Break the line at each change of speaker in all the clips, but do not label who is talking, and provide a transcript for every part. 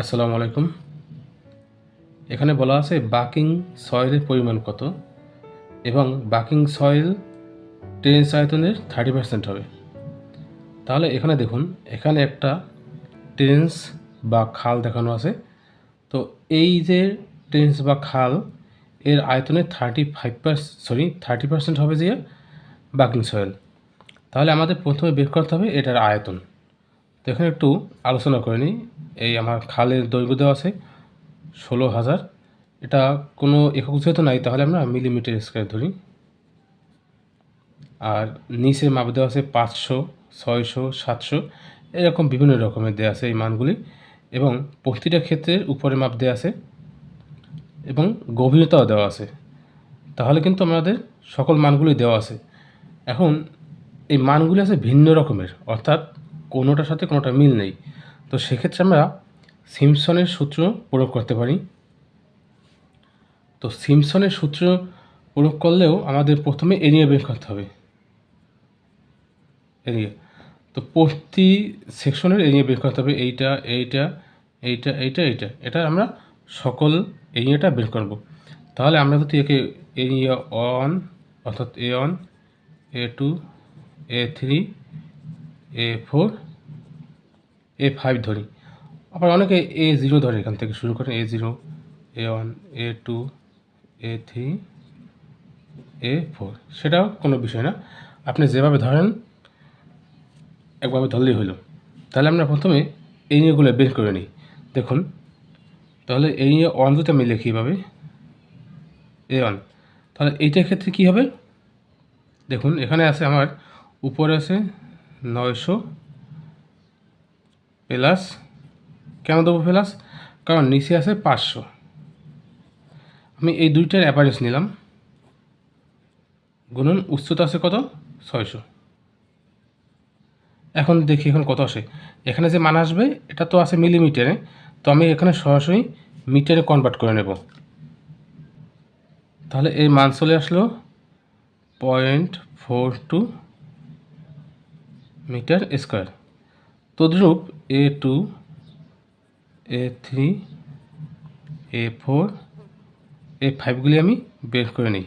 আসসালামু আলাইকুম। এখানে বলা আছে বাকিং সয়েলের পরিমাণ কত এবং বাকিং সয়েল টেন্স আয়তনের থার্টি পার্সেন্ট হবে। তাহলে এখানে দেখুন, এখানে একটা টেন্স বা খাল দেখানো আছে। তো এই যে টেন্স বা খাল, এর আয়তনের thirty five sorry, thirty percent হবে যে বাকিং সয়েল। তাহলে আমাদের প্রথমে বের করতে হবে এটার আয়তন। তো এখানে একটু আলোচনা করে নিই। এই আমার খালের দৈর্ঘ্য দেওয়া আছে ষোলো হাজার। এটা কোনো একক যেহেতু নাই, তাহলে আমরা মিলিমিটার স্কোয়ার ধরি। আর নিচের মাপ দেওয়া আছে পাঁচশো, ছয়শো, সাতশো। এরকম বিভিন্ন রকমের দেওয়া আছে এই মানগুলি। এবং প্রতিটা ক্ষেত্রের উপরে মাপ দেওয়া আছে এবং গভীরতাও দেওয়া আছে। তাহলে কিন্তু আমাদের সকল মানগুলি দেওয়া আছে। এখন এই মানগুলি আছে ভিন্ন রকমের, অর্থাৎ কোনোটার সাথে কোনোটা মিল নেই। তো সেক্ষেত্রে আমরা সিমসনের সূত্র প্রয়োগ করতে পারি। তো সিমসনের সূত্র প্রয়োগ করলেও আমাদের প্রথমে এরিয়া বের করতে হবে। এরিয়া তো প্রতি সেকশনের এরিয়া বের করতে হবে। এইটা এইটা এইটা এইটা এইটা। এটা আমরা সকল এরিয়াটা বের করব। তাহলে আমরা যদি একে এরিয়া ওয়ান অর্থাৎ A one, A two, A three A four A five ধরি। আবার অনেকে এ জিরো ধরে এখান থেকে শুরু করেন A zero A one A two A three A four সেটাও কোনো বিষয় না। আপনি যেভাবে ধরেন, একভাবে ধরলেই হলো। তাহলে আমরা প্রথমে এই নিয়েগুলো বের করে নিই। দেখুন, তাহলে এই নিয়ে ওয়ান যদি আমি লিখি এভাবে। এ ওয়ান তাহলে এইটার ক্ষেত্রে কী হবে? দেখুন, এখানে আছে আমার, উপরে আছে নয়শো প্লাস, কেন দেবো প্লাস? কারণ নিচে আছে পাঁচশো। আমি এই দুইটার অ্যাভারেজ নিলাম। গুণন উচ্চতা আছে কত? ছয়শো। এখন দেখি, এখন কত আসে? এখানে যে মান আসবে, এটা তো আছে মিলিমিটারে তো আমি এখানে সরাসরি মিটারে কনভার্ট করে নেব। তাহলে এই মান চলে আসলো point four two metre square. তদ্রূপ A two A three A four A ফাইভগুলি আমি বের করে নিই।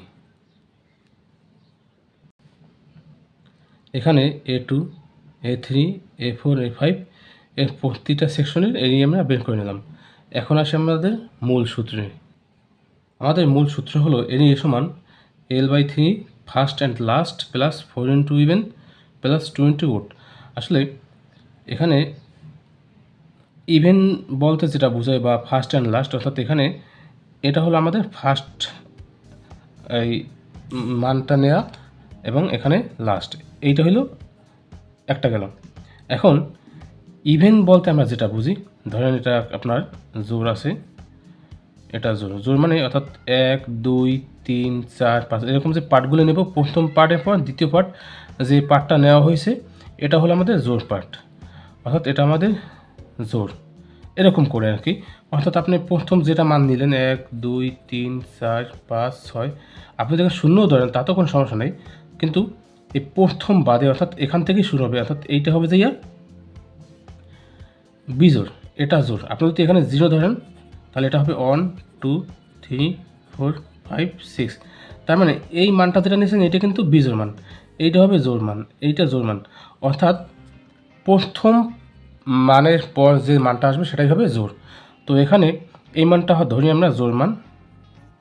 এখানে A two A three A four A five এর প্রতিটা সেকশনের এরিয়া আমরা বের করে নিলাম। এখন আসে আমাদের মূল সূত্রে। আমাদের মূল সূত্র হলো এরিয়া সমান L by three first and last plus four into even plus twenty odd আসলে এখানে ইভেন বলতে যেটা বোঝায় বা ফার্স্ট অ্যান্ড লাস্ট অর্থাৎ এখানে এটা হলো আমাদের ফার্স্ট এই মানটা নেওয়া এবং এখানে লাস্ট এইটা হলো একটা গেল। এখন ইভেন বলতে আমরা যেটা বুঝি, ধরেন এটা আপনার জোর আছে, এটা জোর জোর মানে অর্থাৎ এক, দুই তিন, চার, পাঁচ, এরকম যে পার্টগুলো নেব, প্রথম পার্টের পর দ্বিতীয় পার্ট যে পার্টটা নেওয়া হয়েছে, এটা হলো আমাদের জোর পার্ট অর্থাৎ এটা আমাদের জোর। এরকম করে আর কি। অর্থাৎ আপনি প্রথম যেটা মান নিলেন, এক, দুই, তিন, চার, পাঁচ, ছয়, আপনি যখন শূন্য ধরেন, তাতেও কোনো সমস্যা নেই। কিন্তু এই প্রথম বাদে, অর্থাৎ এখান থেকেই শুরু হবে, অর্থাৎ এইটা হবে যে ইয়া বিজোর এটা জোর আপনি যদি এখানে জিরো ধরেন, তাহলে এটা হবে one two three four five six তার মানে এই মানটা যেটা নিয়েছেন, এটা কিন্তু বিজোর মান। এইটা হবে জোর মান, এইটা জোর মান। অর্থাৎ প্রথম মানের পর যে মানটা আসবে, সেটাই হবে জোর তো এখানে এই মানটা ধরি আমরা জোর মান,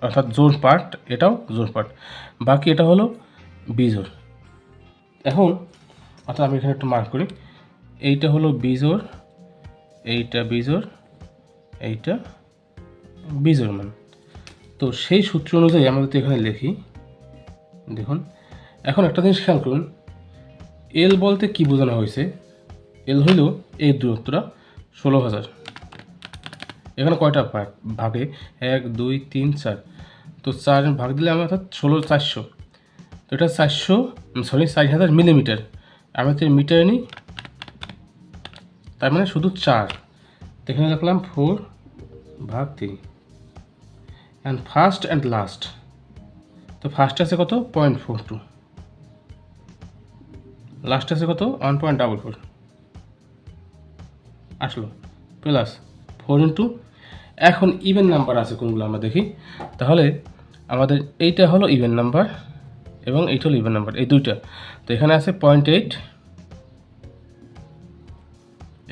অর্থাৎ জোর পার্ট, এটাও জোর পার্ট। বাকি এটা হলো বিজোর। এখন, অর্থাৎ আমি এখানে একটু মার্ক করি। এইটা হলো বিজোর, এইটা বিজোর এইটা বিজোর মান। তো সেই সূত্র অনুযায়ী আমরা যদি এখানে লিখি, দেখুন, এখন একটা জিনিস খেয়াল করুন এল বলতে কি বোঝানো হয়েছে? এল হইল এই দূরত্বটা ষোলো হাজার। এখানে কয়টা ভাগ? ভাগে এক, দুই, তিন, চার। তো চার ভাগ দিলে আমরা অর্থাৎ ষোলো চারশো। তো এটা চারশো সরি চার হাজার মিলিমিটার আমরা তো মিটার নিই, তার মানে শুধু চার। এখানে লিখলাম ফোর ভাগ three and first and last তো ফার্স্ট আছে কত? পয়েন্ট ফোর টু লাস্ট আছে কত? ওয়ান পয়েন্ট ডাবল ফোর আসলো। প্লাস ফোর ইন্টু এখন ইভেন নাম্বার আছে কোনগুলো আমরা দেখি? তাহলে আমাদের এইটা হলো ইভেন নাম্বার এবং এইটা হলো ইভেন নাম্বার এই দুইটা। তো এখানে আছে পয়েন্ট এইট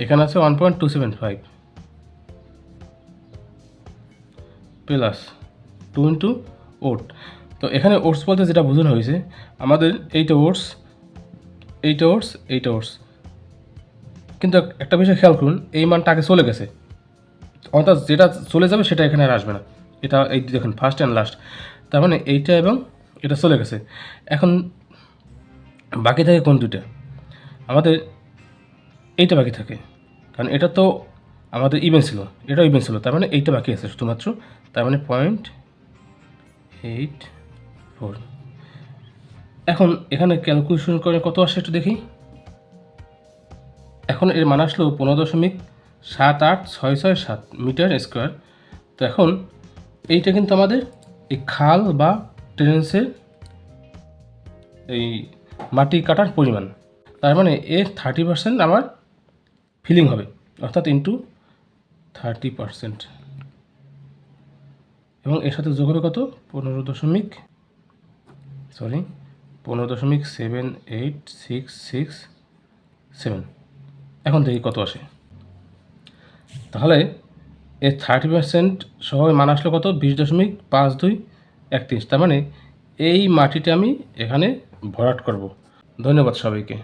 এখানে আছে one point two seven five plus two into odd তো এখানে ওটস বলতে যেটা বোঝানো হয়েছে, আমাদের এইটা ওটস এইটা ওটস এইটা ওটস কিন্তু একটা বিষয় খেয়াল করুন, এই মানটা আগে চলে গেছে। অর্থাৎ যেটা চলে যাবে সেটা এখানে আর আসবে না। এটা এই দেখুন ফার্স্ট অ্যান্ড লাস্ট তার মানে এইটা এবং এটা চলে গেছে। এখন বাকি থাকে কোন দুইটা? আমাদের এইটা বাকি থাকে। কারণ এটা তো আমাদের ইভেন্ট ছিল। এটাও ইভেন্ট ছিল। তার মানে এইটা বাকি আছে শুধুমাত্র। তার মানে পয়েন্ট এইট ফোর এখন এখানে ক্যালকুলেশন করে কত আসে একটু দেখি। এখন এর মান আসলো পনেরো দশমিক সাত আট ছয় ছয় সাত মিটার স্কোয়ার। তো এখন এইটা কিন্তু আমাদের এই খাল বা ট্রেন্সের এই মাটি কাটার পরিমাণ। তার মানে এর থার্টি পার্সেন্ট আমার ফিলিং হবে, অর্থাৎ ইন্টু থার্টি পার্সেন্ট এবং এর সাথে যোগ হবে কত? পনেরো দশমিক সরি পনেরো দশমিক seven eight six six seven এখন দেখি কত আসে। তাহলে এর থার্টি পার্সেন্ট সহ মান আসলো কত? বিশ দশমিক পাঁচ দুই একত্রিশ তার মানে এই মাটিটা আমি এখানে ভরাট করব। ধন্যবাদ সবাইকে।